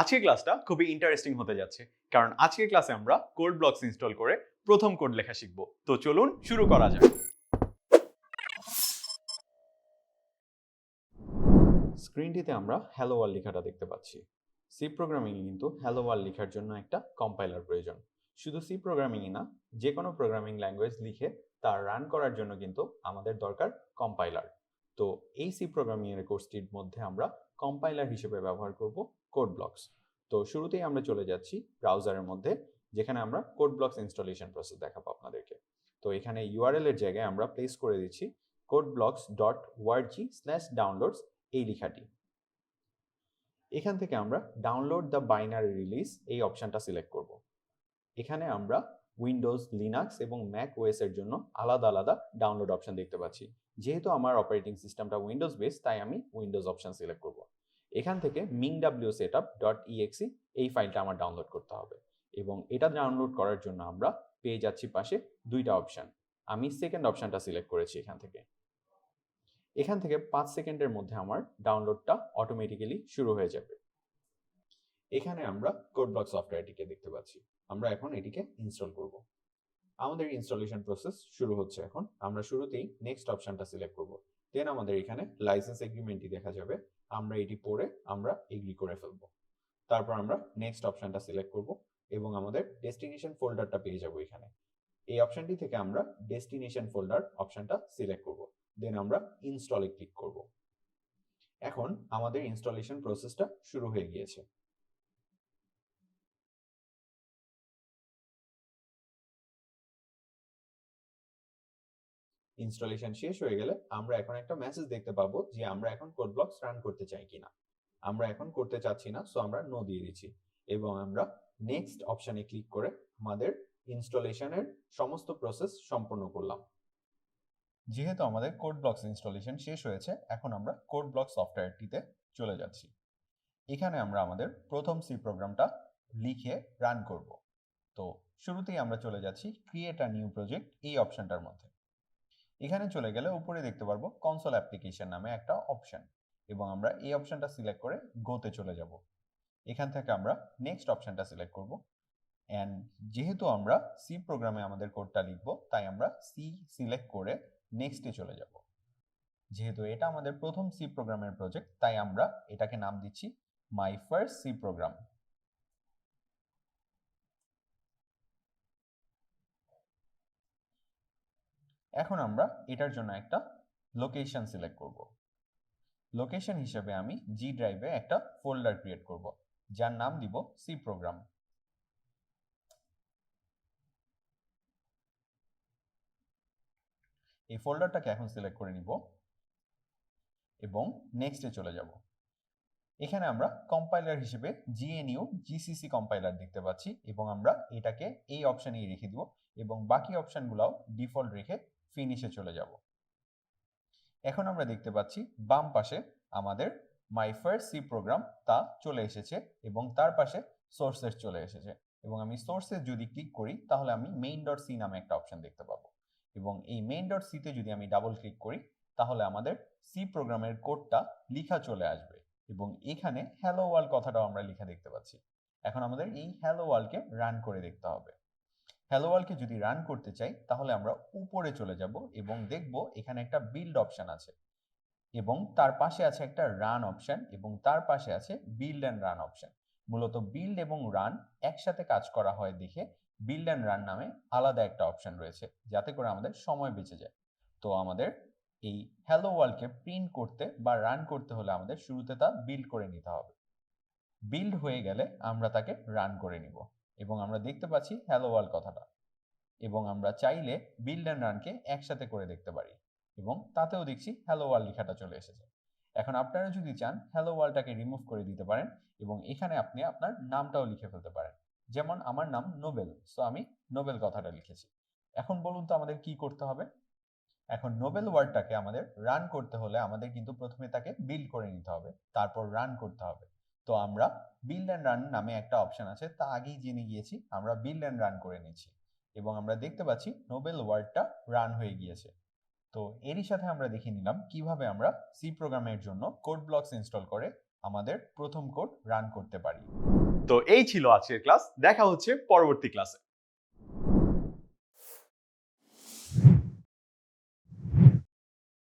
আজকের ক্লাসটা খুবই ইন্টারেস্টিং হতে যাচ্ছে। কারণ আজকের ক্লাসে আমরা কোড ব্লকস ইনস্টল করে প্রথম কোড লেখা শিখব। তো চলুন শুরু করা যাক। স্ক্রিনটিতে আমরা হ্যালো ওয়ার্ল্ড লেখাটা দেখতে পাচ্ছি। সি প্রোগ্রামিংয়ে কিন্তু হ্যালো ওয়ার্ল্ড লেখার জন্য একটা কম্পাইলার প্রয়োজন। শুধু সি প্রোগ্রামিংই না যে কোনো প্রোগ্রামিং ল্যাঙ্গুয়েজ লিখে তা রান করার জন্য কিন্তু আমাদের দরকার কম্পাইলার তো এই সি প্রোগ্রামিং এর কোর্সটির মধ্যে আমরা কম্পাইলার হিসেবে ব্যবহার করব কোড ব্লকস তো শুরুতেই আমরা চলে যাচ্ছি ব্রাউজারের মধ্যে, যেখানে আমরা কোড ব্লকস ইনস্টলেশন প্রসেস দেখাবো আপনাদেরকে। তো এখানে ইউআরএল এর জায়গায় আমরা প্লেস করে দিচ্ছি code blocks dot org slash downloads এই লেখাটি। এখান থেকে আমরা ডাউনলোড দ্য বাইনারি রিলিজ এই অপশনটা সিলেক্ট করব। এখানে আমরা উইন্ডোজ লিনাক্স এবং ম্যাক ওএস এর জন্য আলাদা আলাদা ডাউনলোড অপশন দেখতে পাচ্ছি। যেহেতু আমার অপারেটিং সিস্টেমটা উইন্ডোজ বেস তাই আমি উইন্ডোজ অপশন সিলেক্ট করব। এখান থেকে Ming W set up dot exe এই ফাইলটা আমার ডাউনলোড করতে হবে এবং এটা ডাউনলোড করার জন্য আমরা পেয়ে যাচ্ছি পাশে দুইটা অপশন আমি সেকেন্ড অপশনটা সিলেক্ট করেছি এখান থেকে। এখান থেকে পাঁচ সেকেন্ডের মধ্যে আমার ডাউনলোডটা অটোমেটিক্যালি শুরু হয়ে যাবে। এখানে আমরা কোড ব্লক সফটওয়্যারটিকে দেখতে পাচ্ছি। আমরা এখন এটিকে ইনস্টল করব। আমাদের ইনস্টলেশন প্রসেস শুরু হচ্ছে এখন। আমরা শুরুতেই নেক্সট অপশনটা সিলেক্ট করব। দেন আমাদের এখানে লাইসেন্স এগ্রিমেন্টটি দেখা যাবে। আমরা এটি পড়ে আমরা এগ্রি করে ফেলব। তারপর আমরা নেক্সট অপশনটা সিলেক্ট করব এবং আমাদের ডেস্টিনেশন ফোল্ডারটা পেয়ে যাব এখানে। এই অপশনটি থেকে আমরা ডেস্টিনেশন ফোল্ডার অপশনটা সিলেক্ট করব। দেন আমরা ইনস্টলে ক্লিক করব। এখন আমাদের ইনস্টলেশন প্রসেসটা শুরু হয়ে গিয়েছে। ইনস্টলেশন শেষ হয়ে গেলে আমরা এখন একটা মেসেজ দেখতে পাবো যে আমরা এখন কোড ব্লকস রান করতে চাই কিনা। আমরা এখন করতে চাচ্ছি না সো আমরা নো দিয়ে দিচ্ছি। এবং আমরা নেক্সট অপশনে ক্লিক করে আমাদের ইনস্টলেশনের সমস্ত প্রসেস সম্পূর্ণ করলাম। যেহেতু আমাদের কোড ব্লকস ইনস্টলেশন শেষ হয়েছে, এখন আমরা কোড ব্লক সফটওয়্যারটিতে চলে যাচ্ছি। এখানে আমরা আমাদের প্রথম সি প্রোগ্রামটা লিখে রান করব। তো শুরুতেই আমরা চলে যাচ্ছি ক্রিয়েট আ নিউ প্রজেক্ট এই অপশনটার মধ্যে। এখানে চলে গেলে উপরে দেখতে পারব কনসোল অ্যাপ্লিকেশন নামে একটা অপশন এবং আমরা এই অপশনটা সিলেক্ট করে গোতে চলে যাব। এখান থেকে আমরা নেক্সট অপশনটা সিলেক্ট করব। অ্যান্ড যেহেতু আমরা সি প্রোগ্রামে আমাদের কোডটা লিখব, তাই আমরা সি সিলেক্ট করে নেক্সটে চলে যাব। যেহেতু এটা আমাদের প্রথম সি প্রোগ্রামের প্রজেক্ট তাই আমরা এটাকে নাম দিচ্ছি মাই ফার্স্ট সি প্রোগ্রাম এখন আমরা এটার জন্য একটা লোকেশন সিলেক্ট করব। লোকেশন হিসেবে আমি জি ড্রাইভে একটা ফোল্ডার ক্রিয়েট করব, যার নাম দিব সি প্রোগ্রাম এই ফোল্ডারটাকে এখন সিলেক্ট করে নিব এবং নেক্সটে চলে যাব। এখানে আমরা কম্পাইলার হিসেবে জিএনইউ জিসিসি কম্পাইলার দেখতে পাচ্ছি এবং আমরা এটাকে এই অপশানেই রেখে দিব এবং বাকি অপশানগুলোও ডিফল্ট রেখে ফিনিশে চলে যাব। এখন আমরা দেখতে পাচ্ছি বাম পাশে আমাদের মাই ফার্স্ট সি প্রোগ্রাম তা চলে এসেছে এবং তার পাশে সোর্সেস চলে এসেছে। এবং আমি সোর্সেস যদি ক্লিক করি, তাহলে আমি মেইন ডট সি নামে একটা অপশন দেখতে পাবো। এবং এই মেইন ডট সিতে যদি আমি ডাবল ক্লিক করি, তাহলে আমাদের সি প্রোগ্রামের কোডটা লিখা চলে আসবে। এবং এখানে হ্যালো ওয়ার্ল্ড কথাটাও আমরা লিখা দেখতে পাচ্ছি। এখন আমাদের এই হ্যালো ওয়ার্ল্ডকে রান করে দেখতে হবে। হ্যালো ওয়ার্ল্ডকে যদি রান করতে চাই, তাহলে আমরা উপরে চলে যাব এবং দেখব এখানে একটা বিল্ড অপশন আছে। এবং তার পাশে আছে একটা রান অপশন এবং তার পাশে আছে বিল্ড অ্যান্ড রান অপশন মূলত বিল্ড এবং রান একসাথে কাজ করা হয় দেখে বিল্ড অ্যান্ড রান নামে আলাদা একটা অপশন রয়েছে, যাতে করে আমাদের সময় বেঁচে যায়। তো আমাদের এই হ্যালো ওয়ার্ল্ডকে প্রিন্ট করতে বা রান করতে হলে আমাদের শুরুতে তা বিল্ড করে নিতে হবে। বিল্ড হয়ে গেলে আমরা তাকে রান করে নিব। এবং আমরা দেখতে পাচ্ছি হ্যালো ওয়ার্ল্ড কথাটা। এবং আমরা চাইলে বিল্ড অ্যান্ড রানকে একসাথে করে দেখতে পারি এবং তাতেও দেখছি হ্যালো ওয়ার্ল্ড লেখাটা চলে এসেছে। এখন আপনারা যদি চান হ্যালো ওয়ার্ল্ডটাকে রিমুভ করে দিতে পারেন এবং এখানে আপনি আপনার নামটাও লিখে ফেলতে পারেন। যেমন আমার নাম নোবেল সো আমি নোবেল কথাটা লিখেছি। এখন বলুন তো আমাদের কি করতে হবে? এখন নোবেল ওয়ার্ডটাকে আমাদের রান করতে হলে আমাদের কিন্তু প্রথমে তাকে বিল্ড করে নিতে হবে, তারপর রান করতে হবে। তো আমরা বিল্ড অ্যান্ড রান নামে একটা অপশন আছে, তা আগেই জেনে গিয়েছি, আমরা বিল্ড অ্যান্ড রান করে নিচ্ছি। এবং আমরা দেখতে পাচ্ছি নোবেল ওয়ার্ডটা রান হয়ে গিয়েছে। তো এরই সাথে আমরা দেখে নিলাম কীভাবে আমরা সি প্রোগ্রামের জন্য কোড ব্লকস ইনস্টল করে আমাদের প্রথম কোড রান করতে পারি। তো এই ছিল আজকের ক্লাস দেখা হচ্ছে পরবর্তী ক্লাসে